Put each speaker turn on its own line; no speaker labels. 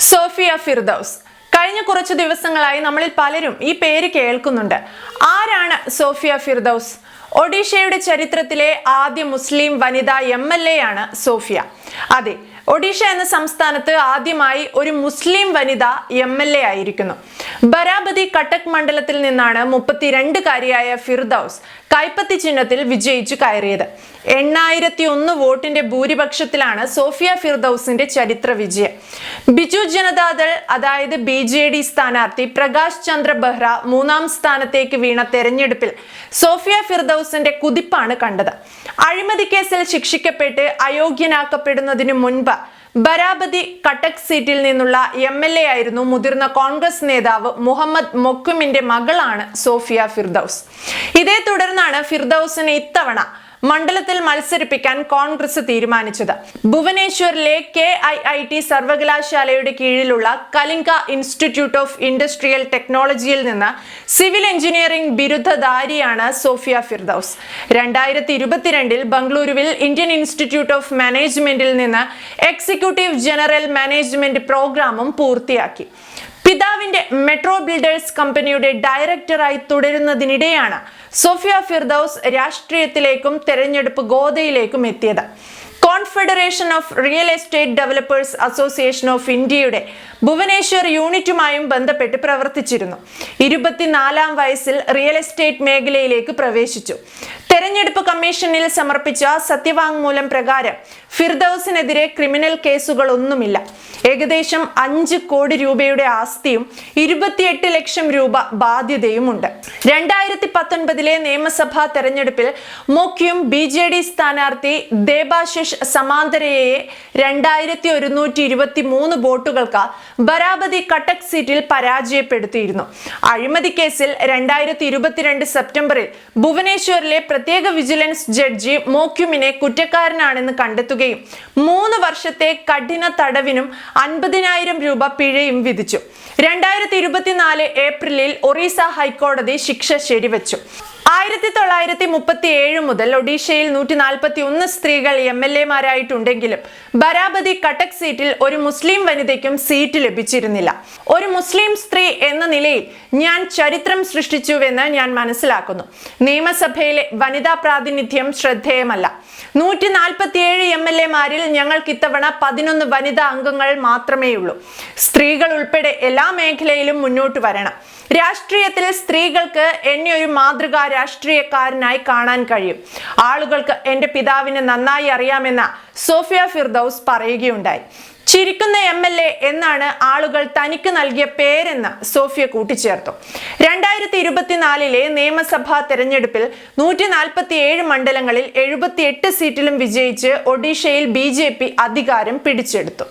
Sophia Firdous. കഴിഞ്ഞ കുറച്ച് ദിവസങ്ങളായി നമ്മളിൽ പലരും ഈ പേര് കേൾക്കുന്നുണ്ട്. ആരാണ് സോഫിയ ഫിർദൌസ്? ഒഡീഷയുടെ ചരിത്രത്തിലെ ആദ്യ മുസ്ലിം വനിതാ എം എൽ എ ആണ് സോഫിയ. അതെ ഒഡീഷ എന്ന സംസ്ഥാനത്ത് ആദ്യമായി ഒരു മുസ്ലിം വനിത എം എൽ എ ആയിരിക്കുന്നു. ബരാബതി കട്ടക് മണ്ഡലത്തിൽ നിന്നാണ് മുപ്പത്തിരണ്ടുകാരിയായ ഫിർദൌസ് കൈപ്പത്തി ചിഹ്നത്തിൽ വിജയിച്ചു കയറിയത്. എണ്ണായിരത്തി ഒന്ന് വോട്ടിന്റെ ഭൂരിപക്ഷത്തിലാണ് സോഫിയ ഫിർദൌസിന്റെ ചരിത്ര വിജയം. ബിജു ജനതാദൾ അതായത് ബി ജെ ഡി സ്ഥാനാർത്ഥി പ്രകാശ് ചന്ദ്ര ബെഹ്റ മൂന്നാം സ്ഥാനത്തേക്ക് വീണ തെരഞ്ഞെടുപ്പിൽ സോഫിയ ഫിർദൌസിന്റെ കുതിപ്പാണ് കണ്ടത്. അഴിമതി കേസിൽ ശിക്ഷിക്കപ്പെട്ട് അയോഗ്യനാക്കപ്പെടുന്നതിനു മുൻപ് ബരാബതി കട്ടക് സീറ്റിൽ നിന്നുള്ള എം എൽ എ ആയിരുന്നു മുതിർന്ന കോൺഗ്രസ് നേതാവ് മുഹമ്മദ് മൊക്കുമിന്റെ മകളാണ് സോഫിയ ഫിർദൌസ്. ഇതേ തുടർന്നാണ് ഫിർദൌസിനെ ഇത്തവണ മണ്ഡലത്തിൽ മത്സരിപ്പിക്കാൻ കോൺഗ്രസ് തീരുമാനിച്ചത്. ഭുവനേശ്വറിലെ കെ ഐ ഐ ടി സർവകലാശാലയുടെ കീഴിലുള്ള കലിംഗ ഇൻസ്റ്റിറ്റ്യൂട്ട് ഓഫ് ഇൻഡസ്ട്രിയൽ ടെക്നോളജിയിൽ നിന്ന് സിവിൽ എഞ്ചിനീയറിംഗ് ബിരുദധാരിയാണ് സോഫിയ ഫിർദൌസ്. രണ്ടായിരത്തി ഇരുപത്തിരണ്ടിൽ ബംഗളൂരുവിൽ ഇന്ത്യൻ ഇൻസ്റ്റിറ്റ്യൂട്ട് ഓഫ് മാനേജ്മെന്റിൽ നിന്ന് എക്സിക്യൂട്ടീവ് ജനറൽ മാനേജ്മെന്റ് പ്രോഗ്രാമും പൂർത്തിയാക്കി. പിതാവിന്റെ മെട്രോ ബിൽഡേഴ്സ് കമ്പനിയുടെ ഡയറക്ടറായി തുടരുന്നതിനിടെയാണ് സോഫിയ ഫിർദൌസ് രാഷ്ട്രീയത്തിലേക്കും തെരഞ്ഞെടുപ്പ് ഗോതയിലേക്കും എത്തിയത്. Confederation of real estate developers association of ഇന്ത്യയുടെ ഭുവനേശ്വർ യൂണിറ്റുമായും ബന്ധപ്പെട്ട് പ്രവർത്തിച്ചിരുന്നു. ഇരുപത്തിനാലാം വയസ്സിൽ റിയൽ എസ്റ്റേറ്റ് മേഖലയിലേക്ക് പ്രവേശിച്ചു. തെരഞ്ഞെടുപ്പ് കമ്മീഷനിൽ സമർപ്പിച്ച സത്യവാങ്മൂലം പ്രകാരം ഫിർദൌസിനെതിരെ ക്രിമിനൽ കേസുകളൊന്നുമില്ല. ഏകദേശം അഞ്ച് കോടി രൂപയുടെ ആസ്തിയും ഇരുപത്തിയെട്ട് ലക്ഷം രൂപ ബാധ്യതയുമുണ്ട്. രണ്ടായിരത്തി പത്തൊൻപതിലെ നിയമസഭാ തെരഞ്ഞെടുപ്പിൽ മുഖ്യം ബി ജെ ഡി സ്ഥാനാർത്ഥി ദേബാശിഷ് സമാന്തരയെ രണ്ടായിരത്തി ഒരുന്നൂറ്റി ഇരുപത്തി മൂന്ന് വോട്ടുകൾക്ക് ബരാബതി കട്ടക് സീറ്റിൽ പരാജയപ്പെടുത്തിയിരുന്നു. അഴിമതി കേസിൽ രണ്ടായിരത്തി ഇരുപത്തിരണ്ട് സെപ്റ്റംബറിൽ ഭുവനേശ്വറിലെ പ്രത്യേക വിജിലൻസ് ജഡ്ജി മോക്യുമിനെ കുറ്റക്കാരനാണെന്ന് കണ്ടെത്തുകയും മൂന്ന് വർഷത്തെ കഠിന തടവിനും അൻപതിനായിരം രൂപ പിഴയും വിധിച്ചു. രണ്ടായിരത്തി ഇരുപത്തിനാല് ഏപ്രിലിൽ ഒറീസ ഹൈക്കോടതി ശിക്ഷ ശരിവച്ചു. ആയിരത്തി തൊള്ളായിരത്തി മുപ്പത്തി ഏഴ് മുതൽ ഒഡീഷയിൽ നൂറ്റി നാൽപ്പത്തി ഒന്ന് സ്ത്രീകൾ എം എൽ എമാരായിട്ടുണ്ടെങ്കിലും ബരാബതി കട്ടക് സീറ്റിൽ ഒരു മുസ്ലിം വനിതയ്ക്കും സീറ്റ് ലഭിച്ചിരുന്നില്ല. ഒരു മുസ്ലിം സ്ത്രീ എന്ന നിലയിൽ ഞാൻ ചരിത്രം സൃഷ്ടിച്ചുവെന്ന് ഞാൻ മനസ്സിലാക്കുന്നു. നിയമസഭയിലെ വനിതാ പ്രാതിനിധ്യം ശ്രദ്ധേയമല്ല. നൂറ്റി നാൽപ്പത്തിയേഴ് എം എൽ എമാരിൽ ഞങ്ങൾക്ക് ഇത്തവണ പതിനൊന്ന് വനിതാ അംഗങ്ങൾ മാത്രമേയുള്ളൂ. സ്ത്രീകൾ ഉൾപ്പെടെ എല്ലാ മേഖലയിലും മുന്നോട്ട് വരണം. രാഷ്ട്രീയത്തിൽ സ്ത്രീകൾക്ക് എന്നെ ഒരു മാതൃകാ രാഷ്ട്രീയക്കാരനായി കാണാൻ കഴിയും. ആളുകൾക്ക് എന്റെ പിതാവിനെ നന്നായി അറിയാമെന്ന സോഫിയ ഫിർദൌസ് പറയുകയുണ്ടായി. ചിരിക്കുന്ന എം എൽ എ എന്നാണ് ആളുകൾ തനിക്ക് നൽകിയ പേരെന്ന് സോഫിയ കൂട്ടിച്ചേർത്തു. രണ്ടായിരത്തി ഇരുപത്തിനാലിലെ നിയമസഭാ തെരഞ്ഞെടുപ്പിൽ നൂറ്റി നാൽപ്പത്തി ഏഴ് മണ്ഡലങ്ങളിൽ എഴുപത്തിയെട്ട് സീറ്റിലും വിജയിച്ച് ഒഡീഷയിൽ ബി അധികാരം പിടിച്ചെടുത്തു.